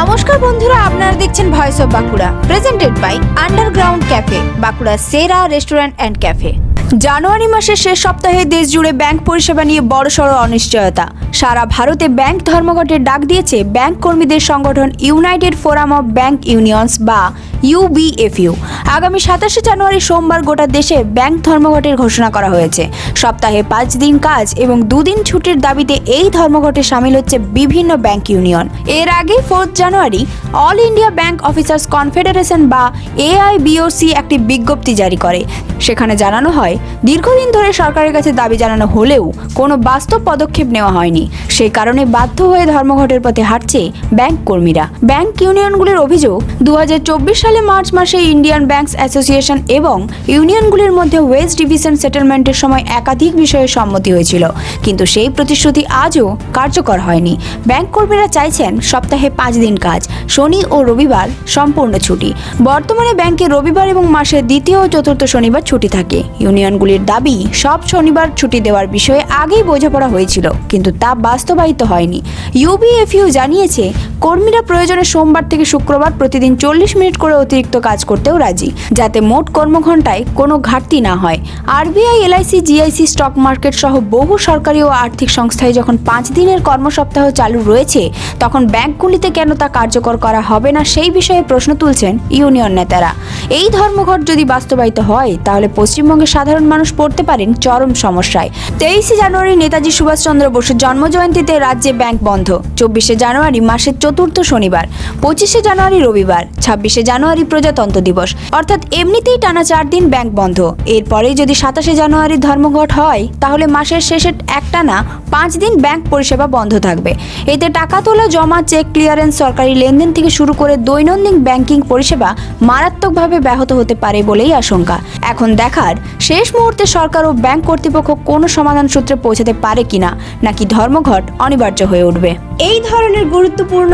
নমস্কার বন্ধুরা, আপনারা দেখছেন voice of Bankura presented by underground cafe Bankura সেরা রেস্টুরেন্ট অ্যান্ড ক্যাফে জানুয়ারি মাসের শেষ সপ্তাহে দেশ জুড়ে ব্যাংক পরিষেবা নিয়ে বড়সড় অনিশ্চয়তা। সারা ভারতে ব্যাংক ধর্মঘটের ডাক দিয়েছে ব্যাংক কর্মীদের সংগঠন United Forum of Bank Unions বা ইউবিএফইউ আগামী সাতাশে জানুয়ারি সোমবার গোটা দেশে ব্যাংক ধর্মঘটের ঘোষণা করা হয়েছে। সপ্তাহে পাঁচ দিন কাজ এবং দুদিন ছুটির দাবিতে এই ধর্মঘটে সামিল হচ্ছে বিভিন্ন ব্যাংক ইউনিয়ন। এর আগে fourth January all India bank officers confederation বা এআইবিওসি একটি বিজ্ঞপ্তি জারি করে। সেখানে জানানো হয়, দীর্ঘদিন ধরে সরকারের কাছে দাবি জানানো হলেও কোনো বাস্তব পদক্ষেপ নেওয়া হয়নি। সেই কারণে বাধ্য হয়ে ধর্মঘটের পথে হাঁটছে ব্যাংক কর্মীরা। ব্যাংক ইউনিয়নগুলির অভিযোগ দু হাজার চব্বিশ সালে মার্চ মাসে ইন্ডিয়ান ব্যাংকস অ্যাসোসিয়েশন এবং ইউনিয়নগুলির মধ্যে ওয়েস্ট ডিভিশন সেটেলমেন্টের সময় একাধিক বিষয়ে সম্মতি হয়েছিল। কিন্তু সেই প্রতিশ্রুতি আজও কার্যকর হয়নি। ব্যাংক কর্মীরা চাইছেন সপ্তাহে পাঁচ দিন কাজ। শনি ও রবিবার সম্পূর্ণ ছুটি। বর্তমানে ব্যাংকে রবিবার এবং মাসের দ্বিতীয় ও চতুর্থ শনিবার ছুটি থাকে। ইউনিয়নগুলির দাবি, সব শনিবার ছুটি দেওয়ার বিষয়ে আগেই বোঝাপড়া হয়েছিল, কিন্তু তা বাস্তবায়িত হয়নি। ইউবিএফইউ জানিয়েছে কর্মীরা প্রয়োজনে সোমবার থেকে শুক্রবার প্রতিদিন চল্লিশ মিনিট করে অতিরিক্ত কাজ করতেও রাজি, যাতে মোট কর্মঘণ্টায় কোনো ঘাটতি না হয়। RBI, LIC, GIC, stock market সহ বহু সরকারি ও আর্থিক সংস্থায় যখন পাঁচ দিনের কর্মসপ্তাহ চালু রয়েছে, তখন ব্যাংকগুলিতে কেন তা কার্যকর করা হবে না সেই বিষয়ে প্রশ্ন তুলছেন ইউনিয়ন নেতারা। এই ধর্মঘট যদি বাস্তবায়িত হয়, তাহলে পশ্চিমবঙ্গের সাধারণ মানুষ পড়তে পারেন চরম সমস্যায়। তেইশে জানুয়ারি নেতাজি সুভাষচন্দ্র বসুর জন্মজয়ন্তীতে রাজ্যে ব্যাংক বন্ধ। চব্বিশে জানুয়ারি মাসের চতুর্থ শনিবার, পঁচিশে জানুয়ারি রবিবার, ছাব্বিশে জানুয়ারি প্রজাতন্ত্র দিবস। অর্থাৎ এমনিতেই টানা চার দিন ব্যাংক বন্ধ। এরপরেই যদি সাতাশে জানুয়ারি ধর্মঘট হয়, তাহলে মাসের শেষে একটানা পাঁচ দিন ব্যাংক পরিষেবা বন্ধ থাকবে। এতে টাকা তোলা, জমা, চেক, ক্লিয়ারেন্স, সরকারি লেনদেন থেকে শুরু করে দৈনন্দিন ব্যাংকিং পরিষেবা মারাত্মকভাবে ব্যাহত হতে পারে বলেই আশঙ্কা। এখন দেখার শেষ মুহূর্তে সরকার ও ব্যাংক কর্তৃপক্ষ কোনো সমাধান সূত্রে পৌঁছাতে পারে কিনা, নাকি ধর্মঘট অনিবার্য হয়ে উঠবে? এই ধরনের গুরুত্বপূর্ণ